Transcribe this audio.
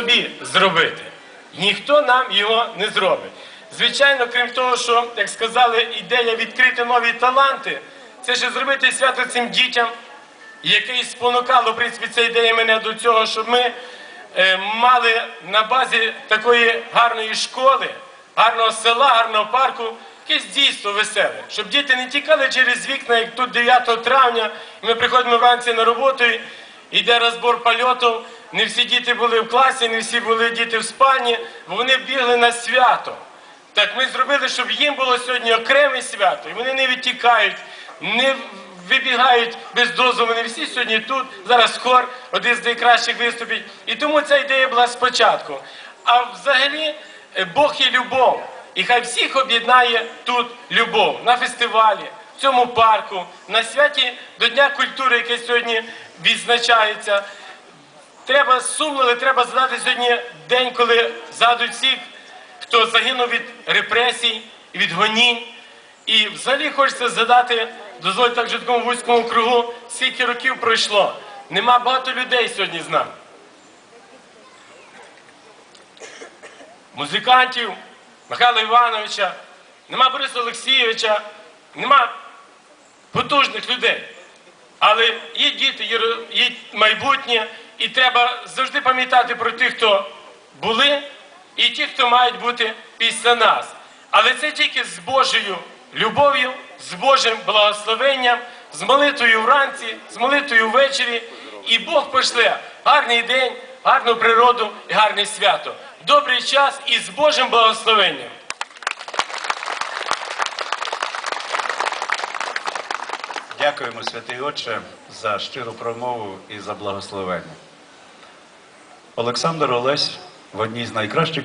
собі зробити. Ніхто нам його не зробить. Звичайно, крім того, що, як сказали, ідея відкрити нові таланти, це ще зробити свято цим дітям, яке і спонукало, в принципі, ця ідея мене до цього, щоб ми е, мали на базі такої гарної школи, гарного села, гарного парку, якесь дійство веселе, щоб діти не тікали через вікна, як тут 9 травня, і ми приходимо вранці на роботу, йде розбор польотів, не всі діти були в класі, не всі були діти в спальні, вони бігли на свято. Так ми зробили, щоб їм було сьогодні окреме свято, і вони не відтікають, не вибігають без дозволу. Вони всі сьогодні тут. Зараз хор, один з найкращих виступить. І тому ця ідея була спочатку. А взагалі е, Бог є любов. І хай всіх об'єднає тут любов на фестивалі, в цьому парку, на святі до Дня культури, яке сьогодні відзначається. Треба сумно, але треба згадати сьогодні день, коли згадують всіх, хто загинув від репресій, від гонінь. І взагалі хочеться згадати, дозвольте так такому вузькому кругу, скільки років пройшло. Нема багато людей сьогодні з нами. Музикантів, Михайла Івановича, нема Бориса Олексійовича, нема потужних людей. Але є діти, є майбутнє, і треба завжди пам'ятати про тих, хто були, і ті, хто мають бути після нас. Але це тільки з Божою любов'ю, з Божим благословенням, з молитвою вранці, з молитвою ввечері. І Бог пошле гарний день, гарну природу і гарне свято. Добрий час і з Божим благословенням. Дякуємо, святий Отче, за щиру промову і за благословення. Олександр Олесь в одній з найкращих